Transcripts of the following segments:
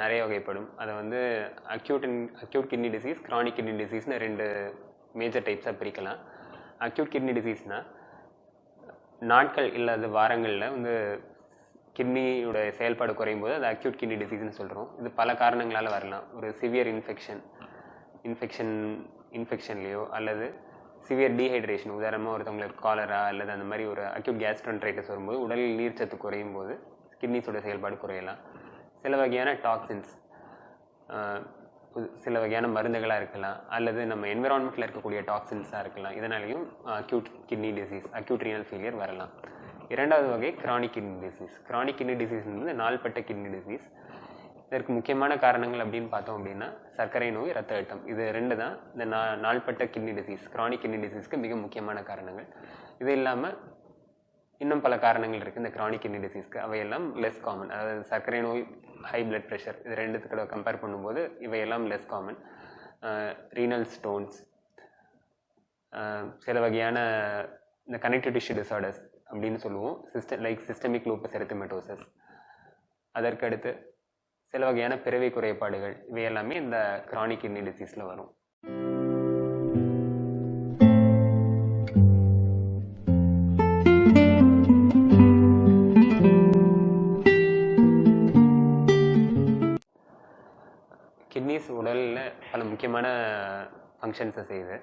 நிறைய வகைப்படும். அதை வந்து acute acute kidney disease chronic kidney டிசீஸ்னு ரெண்டு மேஜர் டைப்ஸாக பிரிக்கலாம். அக்யூட் கிட்னி டிசீஸ்னால் நாட்கள் இல்லாத வாரங்களில் வந்து கிட்னியோட செயல்பாடு குறையும் போது அது அக்யூட் கிட்னி டிசீஸ்னு சொல்கிறோம் இது பல காரணங்களால் வரலாம். ஒரு சிவியர் இன்ஃபெக்ஷன் இன்ஃபெக்ஷன் இன்ஃபெக்ஷன்லேயோ அல்லது சிவியர் டீஹைட்ரேஷன் உதாரணமாக ஒருத்தவங்களுக்கு காலரா அல்லது அந்த மாதிரி ஒரு அக்யூட் கேஸ்ட்ரன்ட்ரைட்டிஸ் வரும்போது உடலில் நீர்ச்சத்து குறையும் போது கிட்னிஸோட செயல்பாடு குறையலாம். சில வகையான டாக்ஸின்ஸ் சில வகையான மருந்துகளாக இருக்கலாம் அல்லது நம்ம என்விரான்மெண்ட்டில் இருக்கக்கூடிய டாக்ஸின்ஸாக இருக்கலாம். இதனாலையும் acute kidney disease acute renal failure வரலாம். இரண்டாவது வகை chronic kidney disease chronic kidney disease வந்து நாள்பட்ட கிட்னி டிசீஸ் இதற்கு முக்கியமான காரணங்கள் அப்படின்னு பார்த்தோம் அப்படின்னா சர்க்கரை நோய் ரத்த அழுத்தம். இது ரெண்டு தான். இந்த நா நாள்பட்ட கிட்னி டிசீஸ் கிரானிக் கிட்னி டிசீஸ்க்கு மிக முக்கியமான காரணங்கள். இது இல்லாமல் இன்னும் பல காரணங்கள் இருக்குது இந்த கிரானிக் கிட்னி டிசீஸ்க்கு அவையெல்லாம் லெஸ் காமன் அதாவது சர்க்கரை நோய் ஹை பிளட் ப்ரெஷர் இது ரெண்டுத்துக்கூட கம்பேர் பண்ணும்போது இவையெல்லாம் லெஸ் காமன் ரீனல் ஸ்டோன்ஸ் சில வகையான இந்த கனெக்டிவ் டிஷ்யூ டிசார்டர்ஸ் அப்படின்னு சொல்லுவோம். System like systemic lupus erythematosus அதற்கடுத்து சில வகையான பிறவி குறைபாடுகள். இவையெல்லாமே இந்த கிரானிக் கிட்னி டிசீஸில் வரும். பல முக்கியமான ஃபங்க்ஷன்ஸை செய்யுது.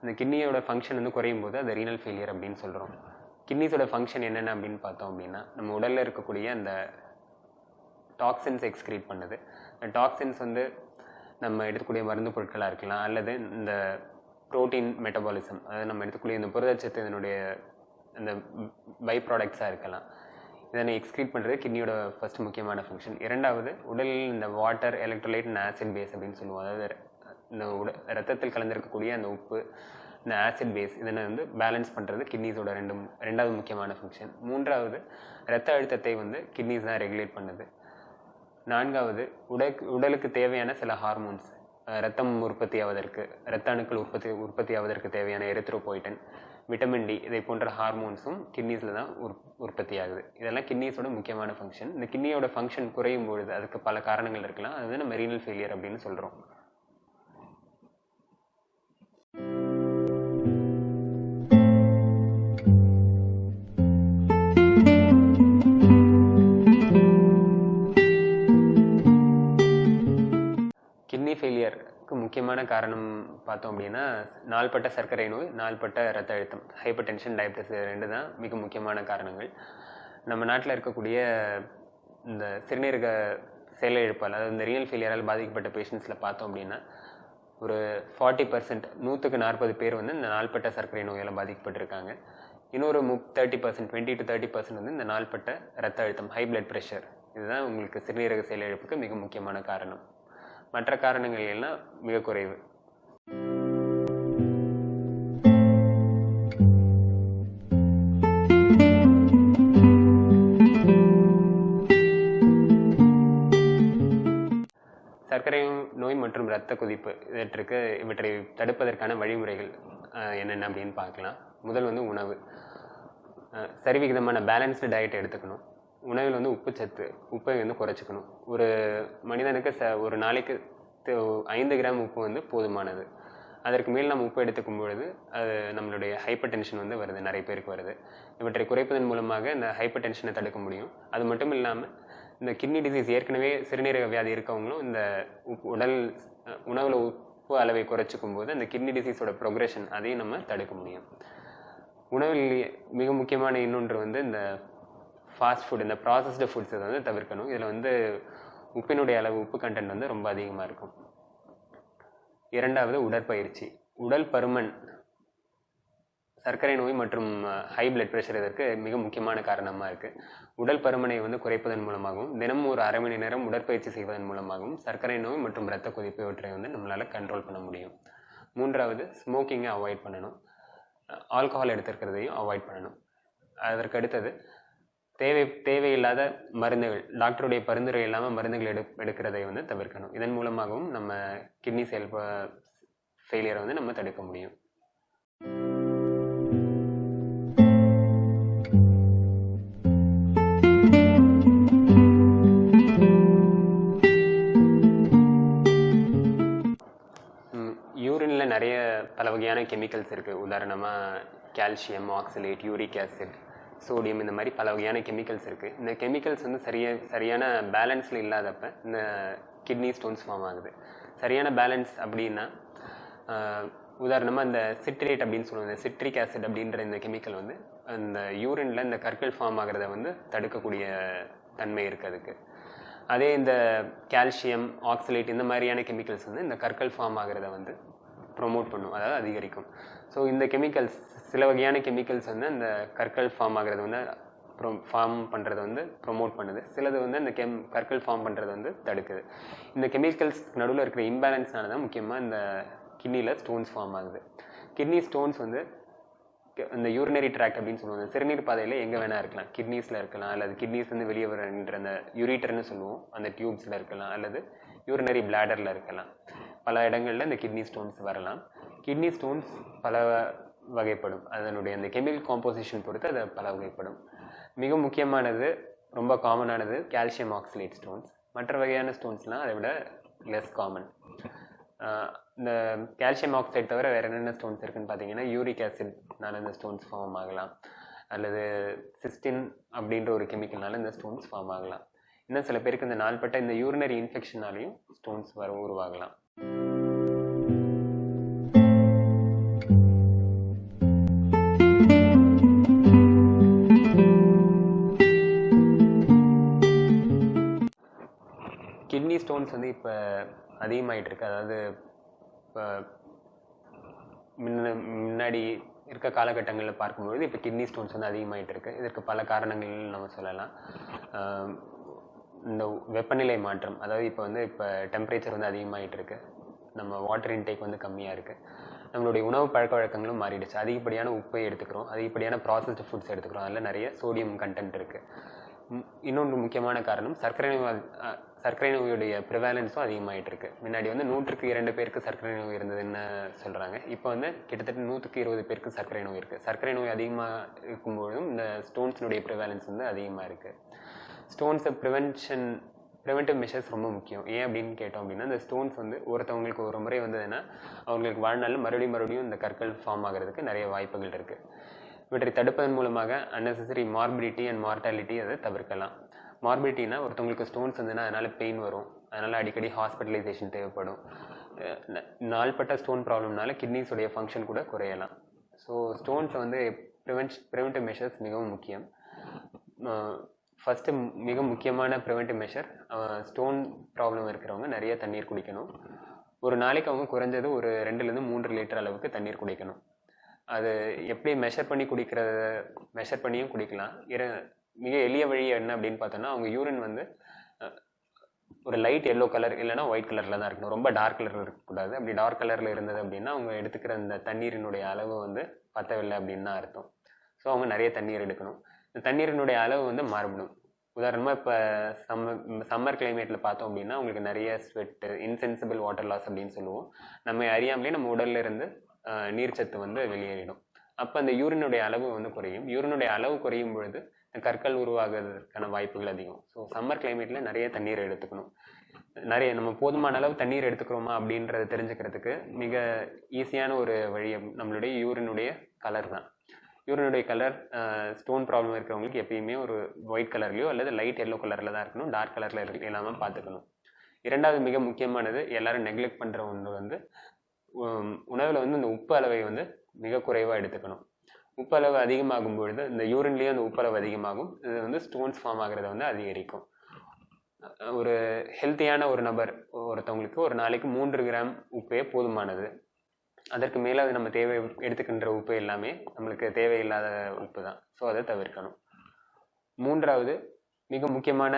அந்த கிட்னியோட ஃபங்க்ஷன் வந்து குறையும் போது அது ரீனல் ஃபெயிலியர் அப்படின்னு சொல்கிறோம் கிட்னிஸோட ஃபங்க்ஷன் என்னென்ன அப்படின்னு பார்த்தோம் அப்படின்னா நம்ம உடலில் இருக்கக்கூடிய அந்த டாக்ஸின்ஸ் எக்ஸ்க்ரீட் பண்ணுது. இந்த டாக்ஸின்ஸ் வந்து நம்ம எடுத்துக்கூடிய மருந்து பொருட்களாக இருக்கலாம் அல்லது இந்த ப்ரோட்டீன் மெட்டபாலிசம் அதாவது நம்ம எடுத்துக்கூடிய இந்த புரதச்சத்து இதனுடைய இந்த பை ப்ராடக்ட்ஸாக இருக்கலாம். இதனை எக்ஸ்க்ரீட் பண்ணுறது கிட்னியோட ஃபர்ஸ்ட் முக்கியமான ஃபங்க்ஷன் இரண்டாவது உடலில் இந்த water electrolyte and acid base அப்படின்னு சொல்லுவோம். அதாவது இந்த உட ரத்தத்தில் கலந்திருக்கக்கூடிய அந்த உப்பு இந்த ஆசிட் பேஸ் இதனை வந்து பேலன்ஸ் பண்ணுறது கிட்னிஸோட ரெண்டு ரெண்டாவது முக்கியமான ஃபங்க்ஷன் மூன்றாவது ரத்த அழுத்தத்தை வந்து கிட்னிஸ் தான் ரெகுலேட் பண்ணுது. நான்காவது உடல் உடலுக்கு தேவையான சில ஹார்மோன்ஸ் ரத்தம் உற்பத்தி ஆவதற்கு ரத்த அணுக்கள் உற்பத்தி உற்பத்தி ஆவதற்கு தேவையான எரித்ரோபோய்டன் விட்டமின் டி இதை போன்ற ஹார்மோன்ஸும் கிட்னிஸில் தான் உற் உற்பத்தி ஆகுது இதெல்லாம் கிட்னிஸோட முக்கியமான ஃபங்க்ஷன் இந்த கிட்னியோட ஃபங்க்ஷன் குறையும் பொழுது அதுக்கு பல காரணங்கள் இருக்கலாம். அது வந்து நம்ம ரீனல் ஃபெயிலியர் அப்படின்னு சொல்கிறோம் கிட்னி ஃபெயிலியர் முக்கியமான காரணம் பார்த்தோம் அப்படின்னா நாள்பட்ட சர்க்கரை நோய் நாள்பட்ட ரத்த அழுத்தம். ஹைப்பர் டென்ஷன் டயபெட்டிஸ் ரெண்டு தான் மிக முக்கியமான காரணங்கள். நம்ம நாட்டில் இருக்கக்கூடிய இந்த சிறுநீரக செயலிழப்பால் அதாவது இந்த ரியல் ஃபெயிலியரால் பாதிக்கப்பட்ட பேஷண்ட்ஸில் பார்த்தோம் அப்படின்னா ஒரு ஃபார்ட்டி பர்சன்ட் நூற்றுக்கு நாற்பது பேர் வந்து இந்த நாள்பட்ட சர்க்கரை நோயால் பாதிக்கப்பட்டிருக்காங்க. இன்னொரு முப் thirty percent twenty to thirty percent வந்து இந்த நாள்பட்ட ரத்த அழுத்தம் ஹை பிளட் ப்ரெஷர் இதுதான் உங்களுக்கு சிறுநீரக செயலிழப்புக்கு மிக முக்கியமான காரணம். மற்ற காரணங்கள் எல்லாம் மிக குறைவு. சர்க்கரை நோய் மற்றும் இரத்த கொதிப்பு இவற்றுக்கு இவற்றை தடுப்பதற்கான வழிமுறைகள் என்னென்ன அப்படின்னு பார்க்கலாம். முதல் வந்து உணவு. சரிவிகிதமான பேலன்ஸ்டு டயட் எடுத்துக்கணும். உணவில் வந்து உப்புச்சத்து உப்பை வந்து குறைச்சிக்கணும். ஒரு மனிதனுக்கு ச ஒரு நாளைக்கு ஐந்து கிராம் உப்பு வந்து போதுமானது. அதற்கு மேல் நம்ம உப்பு எடுத்துக்கும் பொழுது அது நம்மளுடைய ஹைப்பர் டென்ஷன் வந்து வருது நிறைய பேருக்கு வருது. இவற்றை குறைப்பதன் மூலமாக இந்த ஹைப்பர் டென்ஷனை தடுக்க முடியும். அது மட்டும் இல்லாமல் இந்த கிட்னி டிசீஸ் ஏற்கனவே சிறுநீரக வியாதி இருக்கவங்களும் இந்த உப்பு உடல் உணவில் உப்பு அளவை குறைச்சிக்கும் போது அந்த கிட்னி டிசீஸோட ப்ரொக்ரெஷன் அதையும் நம்ம தடுக்க முடியும். உணவில் மிக முக்கியமான இன்னொன்று வந்து இந்த ஃபாஸ்ட் ஃபுட் இந்த ப்ராசஸ்டு ஃபுட்ஸ் இதை வந்து தவிர்க்கணும். இதில் வந்து உப்பினுடைய அளவு உப்பு கண்டென்ட் வந்து ரொம்ப அதிகமாக இருக்கும். இரண்டாவது உடற்பயிற்சி. உடல் பருமன் சர்க்கரை நோய் மற்றும் ஹை பிளட் ப்ரெஷர் இதற்கு மிக முக்கியமான காரணமாக இருக்குது உடல் பருமனை வந்து குறைப்பதன் மூலமாகவும் தினமும் ஒரு அரை மணி நேரம் உடற்பயிற்சி செய்வதன் மூலமாகவும் சர்க்கரை நோய் மற்றும் இரத்த கொதிப்பு இவற்றை வந்து நம்மளால் கண்ட்ரோல் பண்ண முடியும். மூன்றாவது ஸ்மோக்கிங்கை அவாய்ட் பண்ணணும். ஆல்கஹால் எடுத்திருக்கிறதையும் அவாய்ட் பண்ணணும். அதற்கு அடுத்தது தேவை தேவையில்லாத மருந்துகள் டாக்டருடைய பரிந்துரை இல்லாமல் மருந்துகள் எடு எடுக்கிறதை வந்து தவிர்க்கணும். இதன் மூலமாகவும் நம்ம கிட்னி செயல் ஃபெயிலியரை வந்து நம்ம தடுக்க முடியும். யூரினில் நிறைய பல வகையான கெமிக்கல்ஸ் இருக்குது உதாரணமாக calcium oxalate uric acid sodium இந்த மாதிரி பல வகையான கெமிக்கல்ஸ் இருக்குது இந்த கெமிக்கல்ஸ் வந்து சரியா சரியான பேலன்ஸில் இல்லாதப்ப இந்த கிட்னி ஸ்டோன்ஸ் ஃபார்ம் ஆகுது. சரியான பேலன்ஸ் அப்படின்னா உதாரணமாக இந்த சிட்ரேட் அப்படின்னு சொல்லுவாங்க. இந்த சிட்ரிக் ஆசிட் அப்படின்ற இந்த கெமிக்கல் வந்து அந்த யூரின்ல இந்த கற்கள் ஃபார்ம் ஆகிறத வந்து தடுக்கக்கூடிய தன்மை இருக்குது அதுக்கு. அதே இந்த கால்சியம் ஆக்சலேட் இந்த மாதிரியான கெமிக்கல்ஸ் வந்து இந்த கற்கள் ஃபார்ம் ஆகிறத வந்து ப்ரொமோட் பண்ணும் அதாவது அதிகரிக்கும். ஸோ இந்த கெமிக்கல்ஸ் சில வகையான கெமிக்கல்ஸ் வந்து அந்த கற்கள் ஃபார்ம் ஆகிறது வந்து ப்ரோ ஃபார்ம் பண்ணுறது வந்து ப்ரொமோட் பண்ணுது. சிலது வந்து அந்த கெம் கற்கள் ஃபார்ம் பண்ணுறது வந்து தடுக்குது. இந்த கெமிக்கல்ஸ் நடுவில் இருக்கிற இம்பேலன்ஸ்னால தான் முக்கியமாக இந்த கிட்னியில் ஸ்டோன்ஸ் ஃபார்ம் ஆகுது. கிட்னி ஸ்டோன்ஸ் வந்து இந்த யூரினரி ட்ராக்ட் அப்படின்னு சொல்லுவாங்க. சிறுநீர் பாதையில் எங்கே வேணால் இருக்கலாம். கிட்னிஸில் இருக்கலாம் அல்லது கிட்னிஸ் வந்து வெளியே வரன்ற அந்த யூரிட்டர்னு சொல்லுவோம். அந்த டியூப்ஸில் இருக்கலாம் அல்லது யூரினரி பிளாடரில் இருக்கலாம். பல இடங்களில் இந்த கிட்னி ஸ்டோன்ஸ் வரலாம். கிட்னி ஸ்டோன்ஸ் பல வகைப்படும். அதனுடைய அந்த கெமிக்கல் காம்போசிஷன் பொறுத்து அது பல வகைப்படும். மிக முக்கியமானது ரொம்ப காமனானது கால்சியம் ஆக்சிலேட் ஸ்டோன்ஸ் மற்ற வகையான ஸ்டோன்ஸ்லாம் அதை விட லெஸ் காமன் இந்த கால்சியம் ஆக்சைடு தவிர வேறு என்னென்ன ஸ்டோன்ஸ் இருக்குன்னு பார்த்தீங்கன்னா யூரிக் ஆசிட்னால இந்த ஸ்டோன்ஸ் ஃபார்ம் ஆகலாம். அல்லது சிஸ்டின் அப்படின்ற ஒரு கெமிக்கல்னால இந்த ஸ்டோன்ஸ் ஃபார்ம் ஆகலாம். இன்னும் சில பேருக்கு இந்த நாள்பட்ட இந்த யூரினரி இன்ஃபெக்ஷனாலையும் ஸ்டோன்ஸ் வர உருவாகலாம். கிட்னி வந்து இப்போ அதிகமாகிட்டு இருக்கு அதாவது இப்போ முன்ன முன்னாடி இருக்க காலகட்டங்களில் பார்க்கும்பொழுது இப்போ கிட்னி ஸ்டோன்ஸ் வந்து அதிகமாகிட்டு இருக்கு இதற்கு பல காரணங்கள் நம்ம சொல்லலாம். இந்த வெப்பநிலை மாற்றம். அதாவது இப்போ வந்து இப்போ டெம்பரேச்சர் வந்து அதிகமாகிட்டு இருக்கு நம்ம வாட்டர் இன்டேக் வந்து கம்மியாக இருக்குது நம்மளுடைய உணவு பழக்க வழக்கங்களும் மாறிடுச்சு. அதிகப்படியான உப்பை எடுத்துக்கிறோம். அதிகப்படியான ப்ராசஸ்டு ஃபுட்ஸ் எடுத்துக்கிறோம். அதில் நிறைய சோடியம் கண்டென்ட் இருக்குது இன்னொன்று முக்கியமான காரணம் சர்க்கரை நோய் சர்க்கரை நோயுடைய ப்ரிவாலன்ஸும் அதிகமாகிட்டு இருக்கு முன்னாடி வந்து நூற்றுக்கு இரண்டு பேருக்கு சர்க்கரை நோய் இருந்ததுன்னு சொல்கிறாங்க இப்போ வந்து கிட்டத்தட்ட நூற்றுக்கு இருபது பேருக்கு சர்க்கரை நோய் இருக்குது சர்க்கரை நோய் அதிகமாக இருக்கும்பொழுதும் இந்த ஸ்டோன்ஸினுடைய ப்ரிவாலன்ஸ் வந்து அதிகமாக இருக்குது ஸ்டோன்ஸை ப்ரிவென்ஷன் ப்ரிவென்டிவ் மெஷர்ஸ் ரொம்ப முக்கியம். ஏன் அப்படின்னு கேட்டோம் அப்படின்னா இந்த ஸ்டோன்ஸ் வந்து ஒருத்தவங்களுக்கு ஒரு முறை வந்ததுன்னா அவங்களுக்கு வாழ்நாளில் மறுபடியும் மறுபடியும் இந்த கற்கள் ஃபார்ம் ஆகிறதுக்கு நிறைய வாய்ப்புகள் இருக்குது இவற்றை தடுப்பதன் மூலமாக அன்னெசரி மார்பிலிட்டி அண்ட் மார்டாலிட்டி அதை தவிர்க்கலாம். மார்பிலிட்டினா ஒருத்தவங்களுக்கு ஸ்டோன்ஸ் வந்துன்னா அதனால் பெயின் வரும். அதனால் அடிக்கடி ஹாஸ்பிட்டலைசேஷன் தேவைப்படும். ந- நாள்பட்ட ஸ்டோன் ப்ராப்ளம்னால கிட்னிஸுடைய ஃபங்க்ஷன் கூட குறையலாம். ஸோ ஸ்டோன்ஸை வந்து ப்ரிவென்ஷ் ப்ரிவென்டிவ் மெஷர்ஸ் மிகவும் முக்கியம். ஃபஸ்ட்டு மிக முக்கியமான ப்ரிவென்டிவ் மெஷர் ஸ்டோன் ப்ராப்ளம் இருக்கிறவங்க நிறைய தண்ணீர் குடிக்கணும். ஒரு நாளைக்கு அவங்க குறைஞ்சது ஒரு ரெண்டுலேருந்து மூன்று லிட்டர் அளவுக்கு தண்ணீர் குடிக்கணும். அது எப்படி மெஷர் பண்ணி குடிக்கிறத மெஷர் பண்ணியும் குடிக்கலாம். இர மிக எளிய வழி என்ன அப்படின்னு பார்த்தோன்னா அவங்க யூரின் வந்து ஒரு லைட் எல்லோ கலர் இல்லைன்னா ஒயிட் கலரில் தான் இருக்கணும். ரொம்ப டார்க் கலரில் இருக்கக்கூடாது. அப்படி டார்க் கலரில் இருந்தது அப்படின்னா அவங்க எடுத்துக்கிற அந்த தண்ணீரினுடைய அளவு வந்து பத்தவில்லை அப்படின்னு தான் அர்த்தம். ஸோ அவங்க நிறைய தண்ணீர் எடுக்கணும். இந்த தண்ணீரினுடைய அளவு வந்து மாறுபடும். உதாரணமாக இப்போ சம்மர் சம்மர் கிளைமேட்டில் பார்த்தோம் அப்படின்னா உங்களுக்கு நிறைய ஸ்வெட்டு இன்சென்சிபிள் வாட்டர் லாஸ் அப்படின்னு சொல்லுவோம். நம்ம அறியாமலே நம்ம உடல்ல இருந்து ஆஹ், நீர்ச்சத்து வந்து வெளியேறிடும். அப்போ அந்த யூரினுடைய அளவு வந்து குறையும். யூரினுடைய அளவு குறையும் பொழுது கற்கள் உருவாகுறதுக்கான வாய்ப்புகள் அதிகம். ஸோ சம்மர் கிளைமேட்டில் நிறைய தண்ணீர் எடுத்துக்கணும். நிறைய நம்ம போதுமான அளவு தண்ணீர் எடுத்துக்கிறோமா அப்படின்றத தெரிஞ்சுக்கிறதுக்கு மிக ஈஸியான ஒரு வழி நம்மளுடைய யூரினுடைய கலர் தான். யூரினுடைய கலர் ஸ்டோன் ப்ராப்ளம் இருக்கிறவங்களுக்கு எப்பயுமே ஒரு ஒயிட் கலர்லையோ அல்லது லைட் எல்லோ கலரில் தான் இருக்கணும். டார்க் கலரில் இல்லாமல் பார்த்துக்கணும். இரண்டாவது மிக முக்கியமானது எல்லாரும் நெக்லெக்ட் பண்ணுற ஒன்று வந்து உணவில் வந்து இந்த உப்பு அளவை வந்து மிக குறைவாக எடுத்துக்கணும். உப்பளவு அதிகமாகும் பொழுது இந்த யூரின்லேயும் அந்த உப்பளவு அதிகமாகும். இது வந்து ஸ்டோன்ஸ் ஃபார்ம் ஆகிறத வந்து அதிகரிக்கும். ஒரு ஹெல்த்தியான ஒரு நபர் ஒருத்தவங்களுக்கு ஒரு நாளைக்கு மூன்று கிராம் உப்பே போதுமானது. அதற்கு மேலே அது நம்ம தேவை எடுத்துக்கின்ற உப்பு எல்லாமே நம்மளுக்கு தேவையில்லாத உப்பு தான் ஸோ அதை தவிர்க்கணும். மூன்றாவது மிக முக்கியமான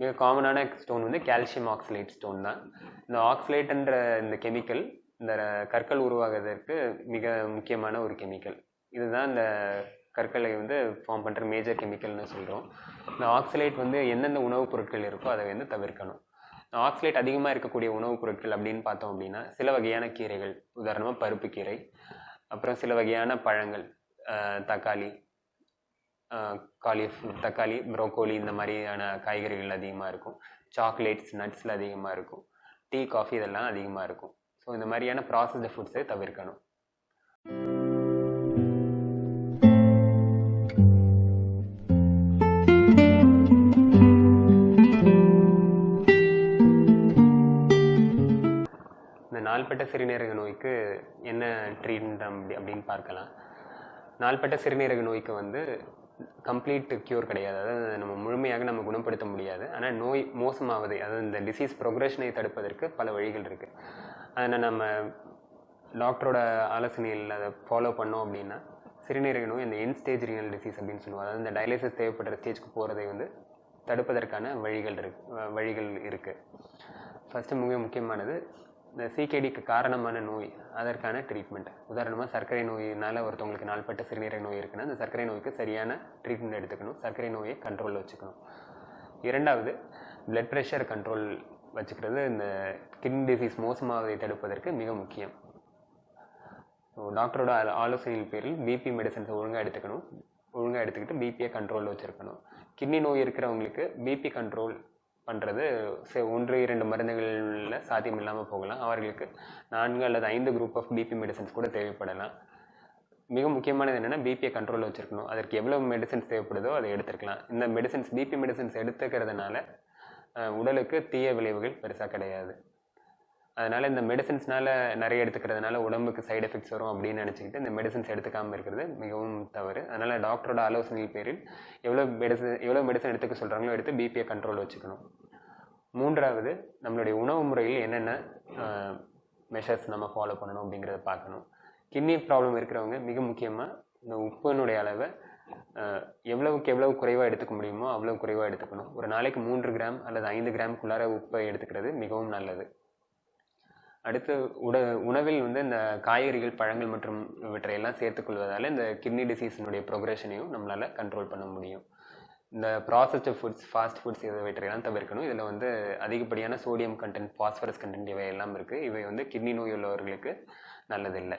மிக காமனான ஸ்டோன் வந்து கால்சியம் ஆக்சிலேட் ஸ்டோன் தான். இந்த ஆக்சலேட்ன்ற இந்த கெமிக்கல் இந்த கற்கள் உருவாகுவதற்கு மிக முக்கியமான ஒரு கெமிக்கல் இதுதான் இந்த கற்களை வந்து ஃபார்ம் பண்ணுற மேஜர் கெமிக்கல்னு சொல்கிறோம் இந்த ஆக்சலேட் வந்து எந்தெந்த உணவுப் பொருட்கள் இருக்கோ அதை வந்து தவிர்க்கணும். ஆக்சலேட் அதிகமாக இருக்கக்கூடிய உணவுப் பொருட்கள் அப்படின்னு பார்த்தோம் அப்படின்னா சில வகையான கீரைகள் உதாரணமாக பருப்பு கீரை அப்புறம் சில வகையான பழங்கள் தக்காளி காலிஃப் தக்காளி ப்ரோக்கோலி இந்த மாதிரியான காய்கறிகள் அதிகமாக இருக்கும். சாக்லேட்ஸ் நட்ஸில் அதிகமாக இருக்கும். டீ காஃபி இதெல்லாம் அதிகமாக இருக்கும். ஸோ இந்த மாதிரியான ப்ராசஸ்டு ஃபுட்ஸை தவிர்க்கணும். நாள்பட்ட சிறுநீரக நோய்க்கு என்ன ட்ரீட்மெண்ட் அப்படி அப்படின்னு பார்க்கலாம். நாள்பட்ட சிறுநீரக நோய்க்கு வந்து கம்ப்ளீட் க்யூர் கிடையாது. அதாவது நம்ம முழுமையாக நம்ம குணப்படுத்த முடியாது. ஆனால் நோய் மோசமாவது அதாவது இந்த டிசீஸ் ப்ரொக்ரெஷனை தடுப்பதற்கு பல வழிகள் இருக்குது அதனால் நம்ம டாக்டரோட ஆலோசனையில் அதை ஃபாலோ பண்ணோம் அப்படின்னா சிறுநீரக நோய் இந்த என் ஸ்டேஜ் ரீனல் டிசீஸ் அப்படின்னு சொல்லுவோம். அதாவது இந்த டயாலிசிஸ் தேவைப்படுற ஸ்டேஜ்க்கு போகிறதை வந்து தடுப்பதற்கான வழிகள் இருக்கு வழிகள் இருக்குது ஃபஸ்ட்டு மிக முக்கியமானது இந்த சிகேடிக்கு காரணமான நோய் அதற்கான ட்ரீட்மெண்ட் உதாரணமாக சர்க்கரை நோயினால் ஒருத்தவங்களுக்கு நாள்பட்ட சிறுநீரக நோய் இருக்குன்னா அந்த சர்க்கரை நோய்க்கு சரியான ட்ரீட்மெண்ட் எடுத்துக்கணும். சர்க்கரை நோயை கண்ட்ரோலில் வச்சுக்கணும். இரண்டாவது பிளட் ப்ரெஷர் கண்ட்ரோல் வச்சுக்கிறது இந்த கிட்னி டிசீஸ் மோசமாவதை தடுப்பதற்கு மிக முக்கியம். ஸோ டாக்டரோட ஆலோ- ஆலோசனையின் பேரில் பிபி மெடிசன்ஸை ஒழுங்காக எடுத்துக்கணும். ஒழுங்காக எடுத்துக்கிட்டு பிபியை கண்ட்ரோலில் வச்சுருக்கணும். கிட்னி நோய் இருக்கிறவங்களுக்கு பிபி கண்ட்ரோல் பண்ணுறது ஒன்று இரண்டு மருந்துகளில் சாத்தியம் இல்லாமல் போகலாம். அவர்களுக்கு நான்கு அல்லது ஐந்து குரூப் ஆஃப் பிபி மெடிசன்ஸ் கூட தேவைப்படலாம். மிக முக்கியமானது என்னென்னா பிபியை கண்ட்ரோலில் வச்சுருக்கணும். அதற்கு எவ்வளோ மெடிசன்ஸ் தேவைப்படுதோ அதை எடுத்துக்கலாம் இந்த மெடிசன்ஸ் பிபி மெடிசன்ஸ் எடுத்துக்கிறதுனால உடலுக்கு தீய விளைவுகள் பெருசாக கிடையாது. அதனால் இந்த மெடிசன்ஸ்னால நிறைய எடுத்துக்கிறதுனால உடம்புக்கு சைடு எஃபெக்ட்ஸ் வரும் அப்படின்னு நினச்சிக்கிட்டு இந்த மெடிசன்ஸ் எடுத்துக்காமல் இருக்கிறது மிகவும் தவறு. அதனால் டாக்டரோட ஆலோசனை பேரில் எவ்வளோ மெடிசன் எவ்வளோ மெடிசன் எடுத்துக்க சொல்கிறாங்களோ எடுத்து பிபியை கண்ட்ரோல் வச்சுக்கணும். மூன்றாவது நம்மளுடைய உணவு முறையில் என்னென்ன மெஷர்ஸ் நம்ம ஃபாலோ பண்ணணும் அப்படிங்கிறத பார்க்கணும். கிட்னி ப்ராப்ளம் இருக்கிறவங்க மிக முக்கியமாக இந்த உப்பினுடைய அளவை எவ்வளவுக்கு எவ்வளவு குறைவாக எடுத்துக்க முடியுமோ அவ்வளவு குறைவாக எடுத்துக்கணும். ஒரு நாளைக்கு மூன்று கிராம் அல்லது ஐந்து கிராம்குள்ளார உப்பை எடுத்துக்கிறது மிகவும் நல்லது. அடுத்து உட உணவில் வந்து இந்த காய்கறிகள் பழங்கள் மற்றும் இவற்றையெல்லாம் சேர்த்துக்கொள்வதால் இந்த கிட்னி டிசீஸினுடைய ப்ரொக்ரெஷனையும் நம்மளால் கண்ட்ரோல் பண்ண முடியும். இந்த ப்ராசஸ்டு ஃபுட்ஸ் ஃபாஸ்ட் ஃபுட்ஸ் இவற்றையெல்லாம் தவிர்க்கணும். இதில் வந்து அதிகப்படியான சோடியம் கண்டென்ட் பாஸ்பரஸ் கண்டென்ட் இவை எல்லாம் இருக்குது இவை வந்து கிட்னி நோய் உள்ளவர்களுக்கு நல்லதில்லை.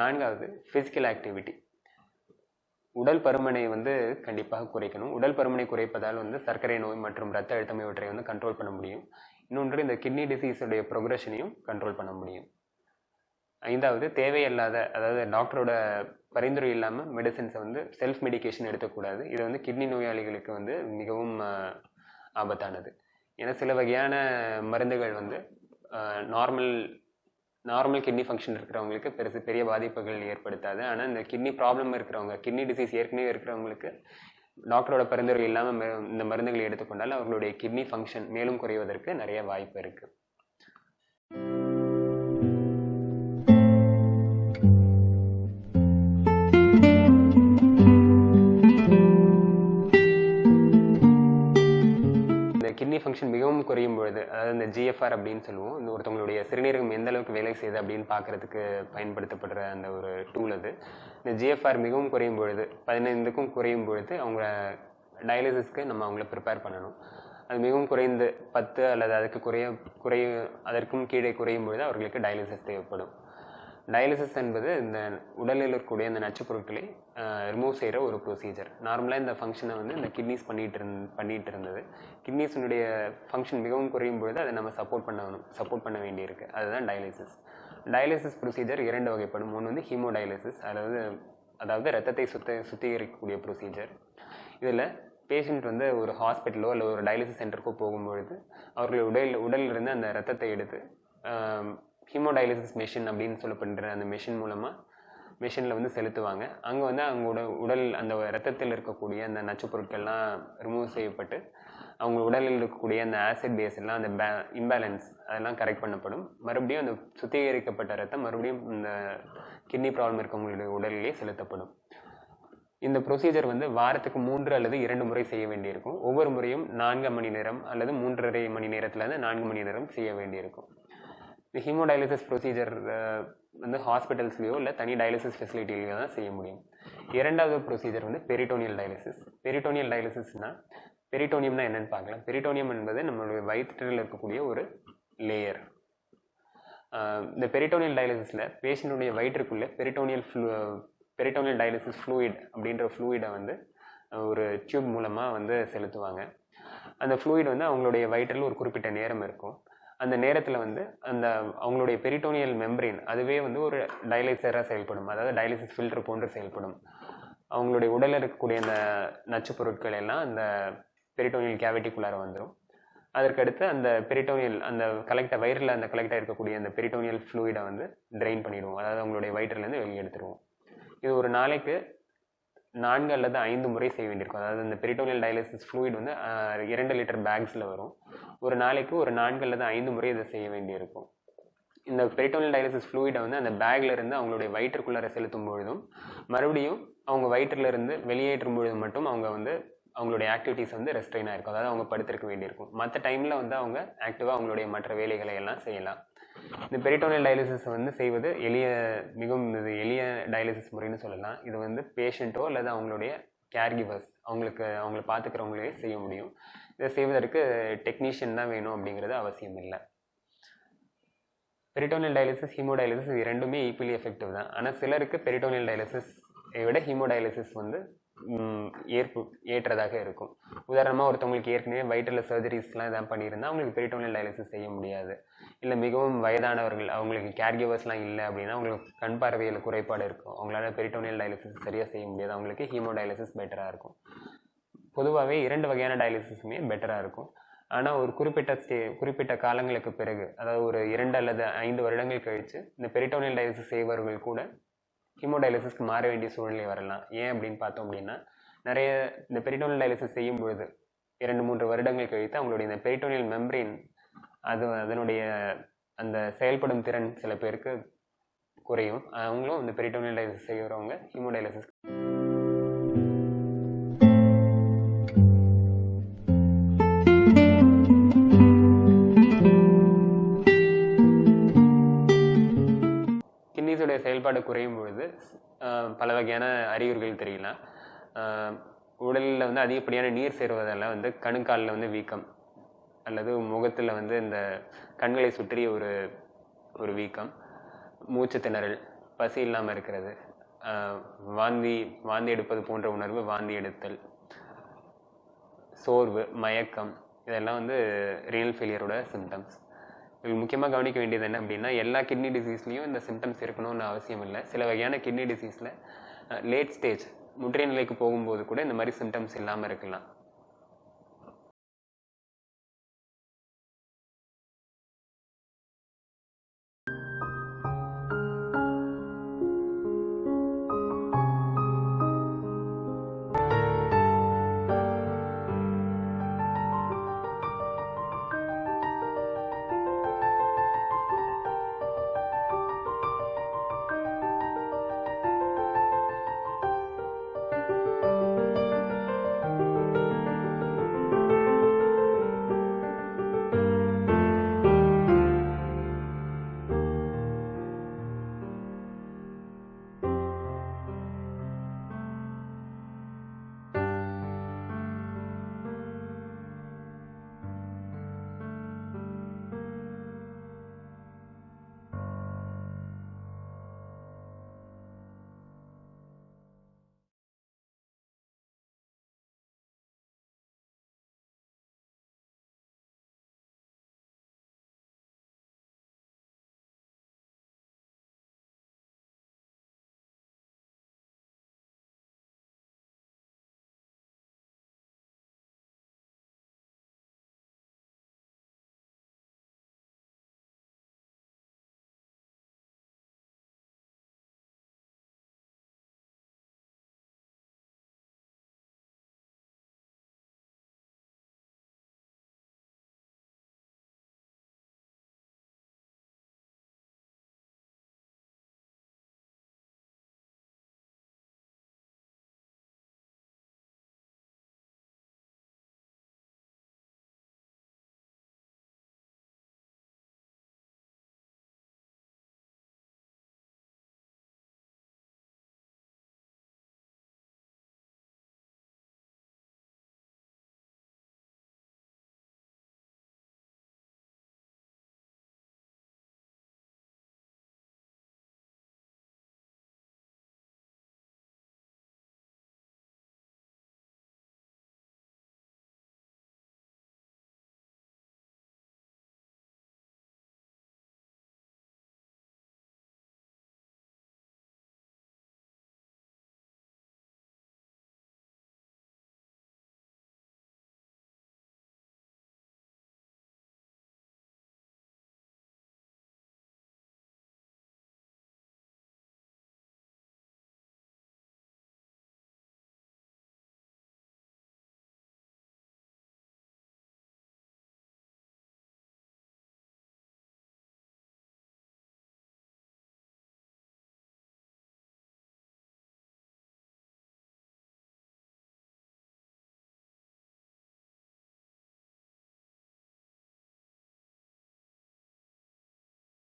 நான்காவது ஃபிசிக்கல் ஆக்டிவிட்டி உடல் பருமனை வந்து கண்டிப்பாக குறைக்கணும். உடல் பருமனை குறைப்பதால் வந்து சர்க்கரை நோய் மற்றும் ரத்த அழுத்தம் இவற்றை வந்து கண்ட்ரோல் பண்ண முடியும். இன்னொன்று இந்த கிட்னி டிசீஸுடைய ப்ரொக்ரெஷனையும் கண்ட்ரோல் பண்ண முடியும். ஐந்தாவது தேவையில்லாத அதாவது டாக்டரோட பரிந்துரை இல்லாமல் மெடிசன்ஸை வந்து செல்ஃப் மெடிகேஷன் எடுக்கக்கூடாது இது வந்து கிட்னி நோயாளிகளுக்கு வந்து மிகவும் ஆபத்தானது. ஏன்னா சில வகையான மருந்துகள் வந்து நார்மல் நார்மல் கிட்னி ஃபங்க்ஷன் இருக்கிறவங்களுக்கு பெருசு பெரிய பாதிப்புகள் ஏற்படுத்தாது. ஆனால் இந்த கிட்னி ப்ராப்ளம் இருக்கிறவங்க கிட்னி டிசீஸ் ஏற்கனவே இருக்கிறவங்களுக்கு டாக்டரோட பரிந்துரை இல்லாமல் இந்த மருந்துகளை எடுத்துக்கொண்டால் அவர்களுடைய கிட்னி ஃபங்க்ஷன் மேலும் குறைவதற்கு நிறைய வாய்ப்பு இருக்குது கிட்னி ஃபங்க்ஷன் மிகவும் குறையும் பொழுது அதாவது இந்த ஜிஎஃப்ஆர் அப்படின்னு சொல்லுவோம் இந்த ஒருத்தவங்களுடைய சிறுநீரகம் எந்த அளவுக்கு வேலை செய்யுது அப்படின்னு பார்க்கறதுக்கு பயன்படுத்தப்படுற அந்த ஒரு டூல் அது. இந்த ஜிஎஃப்ஆர் மிகவும் குறையும் பொழுது பதினைந்துக்கும் குறையும் பொழுது அவங்க டயாலிசிஸ்க்கு நம்ம அவங்கள ப்ரிப்பேர் பண்ணணும். அது மிகவும் குறைந்து பத்து அல்லது அதுக்கு குறைய குறைய அதற்கும் கீழே குறையும் பொழுது அவர்களுக்கு டயாலிசிஸ் தேவைப்படும். டயாலிசிஸ் என்பது இந்த உடலில் இருக்கக்கூடிய அந்த நச்சுப் பொருட்களை ரிமூவ் செய்கிற ஒரு ப்ரொசீஜர் நார்மலாக இந்த ஃபங்க்ஷனை வந்து இந்த கிட்னிஸ் பண்ணிட்டு இருந் பண்ணிகிட்டு இருந்தது. கிட்னிஸினுடைய ஃபங்க்ஷன் மிகவும் குறையும் பொழுது அதை நம்ம சப்போர்ட் பண்ணணும் சப்போர்ட் பண்ண வேண்டியிருக்கு. அதுதான் டயாலிசிஸ் டயாலிசிஸ் ப்ரொசீஜர் இரண்டு வகைப்படும். ஒன்று வந்து ஹீமோ டயாலிசிஸ் அதாவது அதாவது ரத்தத்தை சுத்த சுத்திகரிக்கக்கூடிய ப்ரொசீஜர் இதில் பேஷண்ட் வந்து ஒரு ஹாஸ்பிட்டலோ இல்லை ஒரு டயாலிசிஸ் சென்டருக்கோ போகும்பொழுது அவர்கள் உடல் உடலில் இருந்து அந்த ரத்தத்தை எடுத்து ஹீமோடயாலிசிஸ் மெஷின் அப்படின்னு சொல்லப்படுற அந்த மெஷின் மூலமாக மிஷினில் வந்து செலுத்துவாங்க. அங்கே வந்து அவங்களோட உடல் அந்த ரத்தத்தில் இருக்கக்கூடிய அந்த நச்சுப் பொருட்கள்லாம் ரிமூவ் செய்யப்பட்டு அவங்க உடலில் இருக்கக்கூடிய அந்த ஆசிட் பேஸ் எல்லாம் அந்த பே இம்பேலன்ஸ் அதெல்லாம் கரெக்ட் பண்ணப்படும். மறுபடியும் அந்த சுத்திகரிக்கப்பட்ட ரத்தம் மறுபடியும் இந்த கிட்னி ப்ராப்ளம் இருக்கவங்களுடைய உடலிலே செலுத்தப்படும். இந்த ப்ரொசீஜர் வந்து வாரத்துக்கு மூன்று அல்லது இரண்டு முறை செய்ய வேண்டியிருக்கும். ஒவ்வொரு முறையும் நான்கு மணி நேரம் அல்லது மூன்றரை மணி நேரத்துலேருந்து நான்கு மணி நேரம் செய்ய வேண்டியிருக்கும். இந்த ஹீமோடயாலிசிஸ் ப்ரொசீஜர் வந்து ஹாஸ்பிட்டல்ஸ்லேயோ இல்லை தனி டயாலிசிஸ் ஃபெசிலிட்டிலையோ தான் செய்ய முடியும். இரண்டாவது ப்ரொசீஜர் வந்து பெரிட்டோனியல் டயாலிசிஸ் பெரிட்டோனியல் டயாலிசிஸ்னால் பெரிட்டோனியம்னா என்னென்னு பார்க்கலாம். பெரிட்டோனியம் என்பது நம்மளுடைய வயிற்றில் இருக்கக்கூடிய ஒரு லேயர் இந்த பெரிட்டோனியல் டயாலிசிஸில் பேஷண்ட்டுடைய வயிற்றுக்குள்ளே peritoneal flu peritoneal dialysis fluid அப்படின்ற ஃப்ளூயிடை வந்து ஒரு டியூப் மூலமாக வந்து செலுத்துவாங்க. அந்த ஃப்ளூயிட் வந்து அவங்களுடைய வயிற்றில் ஒரு குறிப்பிட்ட நேரம் இருக்கும். அந்த நேரத்தில் வந்து அந்த அவங்களுடைய பெரிட்டோனியல் மெம்பரின் அதுவே வந்து ஒரு டயலைசராக செயல்படும். அதாவது டயலிசிஸ் ஃபில்டர் போன்று செயல்படும். அவங்களுடைய உடலில் இருக்கக்கூடிய அந்த நச்சுப் பொருட்கள் எல்லாம் அந்த பெரிட்டோனியல் கேவிட்டிக்குள்ளார வந்துடும் அதற்கடுத்து அந்த பெரிட்டோனியல் அந்த கலெக்டாக வயிறில் அந்த கலெக்டாக இருக்கக்கூடிய அந்த பெரிட்டோனியல் ஃப்ளூயிடை வந்து ட்ரெயின் பண்ணிடுவோம். அதாவது அவங்களுடைய வயிற்றுலேருந்து வெளியே எடுத்துருவோம் இது ஒரு நாளைக்கு நான்கு அல்லது ஐந்து முறை செய்ய வேண்டியிருக்கும். அதாவது இந்த பெரிட்டோனியல் டயாலிசிஸ் ஃப்ளூயிட் வந்து இரண்டு லிட்டர் பேக்ஸில் வரும். ஒரு நாளைக்கு ஒரு நான்கு அல்லது ஐந்து முறை இதை செய்ய வேண்டியிருக்கும். இந்த பெரிட்டோனியல் டயாலிசிஸ் ஃப்ளூயிடை வந்து அந்த பேக்ல இருந்து அவங்களுடைய வயிற்றுக்குள்ளார செலுத்தும் பொழுதும் மறுபடியும் அவங்க வயிற்றுல இருந்து வெளியேற்றும் பொழுது மட்டும் அவங்க வந்து அவங்களுடைய ஆக்டிவிட்டீஸ் வந்து ரெஸ்ட்ரெயின் ஆயிருக்கும். அதாவது அவங்க படுத்திருக்க வேண்டியிருக்கும். மற்ற டைமில் வந்து அவங்க ஆக்டிவாக அவங்களுடைய மற்ற வேலைகளை எல்லாம் செய்யலாம். இந்த பெரிட்டோனியல் டயாலிசிஸ் வந்து செய்வது எளிய மிகவும் இது எளிய டயாலிசிஸ் முறைன்னு சொல்லலாம். இது வந்து பேஷண்ட்டோ அல்லது அவங்களுடைய கேர்கிவர்ஸ் அவங்களுக்கு அவங்கள பார்த்துக்கிறவங்களே செய்ய முடியும். இதை செய்வதற்கு டெக்னீஷியன் தான் வேணும் அப்படிங்கிறது அவசியம் இல்லை. பெரிட்டோனியல் டயாலிசிஸ் ஹீமோடயாலிசிஸ் இது ரெண்டுமே ஈக்குவலி எஃபெக்டிவ் தான். ஆனால் சிலருக்கு பெரிட்டோனியல் டயாலிசிஸ் விட ஹீமோடயாலிசிஸ் வந்து ஏற்பு ஏற்றதாக இருக்கும். உதாரணமாக ஒருத்தவங்களுக்கு ஏற்கனவே வயிற்றில் சர்ஜரிஸ்லாம் எதாவது பண்ணியிருந்தால் அவங்களுக்கு பெரிட்டோனியல் டயாலிசிஸ் செய்ய முடியாது. இல்லை மிகவும் வயதானவர்கள் அவங்களுக்கு கேர்கிவர்ஸ்லாம் இல்லை அப்படின்னா அவங்களுக்கு கண் பார்வையில் குறைபாடு இருக்கும். அவங்களால பெரிட்டோனியல் டயாலிசிஸ் சரியாக செய்ய முடியாது. அவங்களுக்கு ஹீமோ டயாலிசிஸ் பெட்டராக இருக்கும். பொதுவாகவே இரண்டு வகையான டயாலிசிஸுமே பெட்டராக இருக்கும். ஆனால் ஒரு குறிப்பிட்ட ஸ்டே குறிப்பிட்ட காலங்களுக்கு பிறகு அதாவது ஒரு இரண்டு அல்லது ஐந்து வருடங்கள் கழித்து இந்த பெரிட்டோனியல் டயாலிசிஸ் செய்பவர்கள் கூட ஹீமோடயாலிசிஸ்க்கு மாற வேண்டிய சூழ்நிலை வரலாம். ஏன் அப்படின்னு பார்த்தோம் அப்படின்னா நிறைய இந்த பெரிட்டோனியல் டயாலிசிஸ் செய்யும் பொழுது இரண்டு மூன்று வருடங்கள் கழித்து அவங்களுடைய இந்த பெரிட்டோனியல் மெம்பரின் அது அதனுடைய அந்த செயல்படும் திறன் சில பேருக்கு குறையும். அவங்களும் இந்த பெரிட்டோனியல் டயாலிசிஸ் செய்கிறவங்க ஹீமோடயாலிசிஸ் குறையும் பொழுது பல வகையான அறிகுறிகள் தெரியலாம் உடலில் வந்து அதிகப்படியான நீர் சேருவதால் வந்து கணுக்காலில் வந்து வீக்கம் அல்லது முகத்தில் வந்து இந்த கண்களை சுற்றிய ஒரு ஒரு வீக்கம் மூச்சு திணறல் பசி இல்லாமல் இருக்கிறது வாந்தி வாந்தி எடுப்பது போன்ற உணர்வு வாந்தி எடுத்தல் சோர்வு மயக்கம் இதெல்லாம் வந்து ரீனல் ஃபெயிலியரோட சிம்டம்ஸ் முக்கியமாக கவனிக்க வேண்டியது என்ன அப்படின்னா எல்லா கிட்னி டிசீஸ்லேயும் இந்த சிம்டம்ஸ் இருக்கணும்னு அவசியம் இல்லை. சில வகையான கிட்னி டிசீஸில் லேட் ஸ்டேஜ் முற்றிய நிலைக்கு போகும்போது கூட இந்த மாதிரி சிம்டம்ஸ் இல்லாமல் இருக்கலாம்.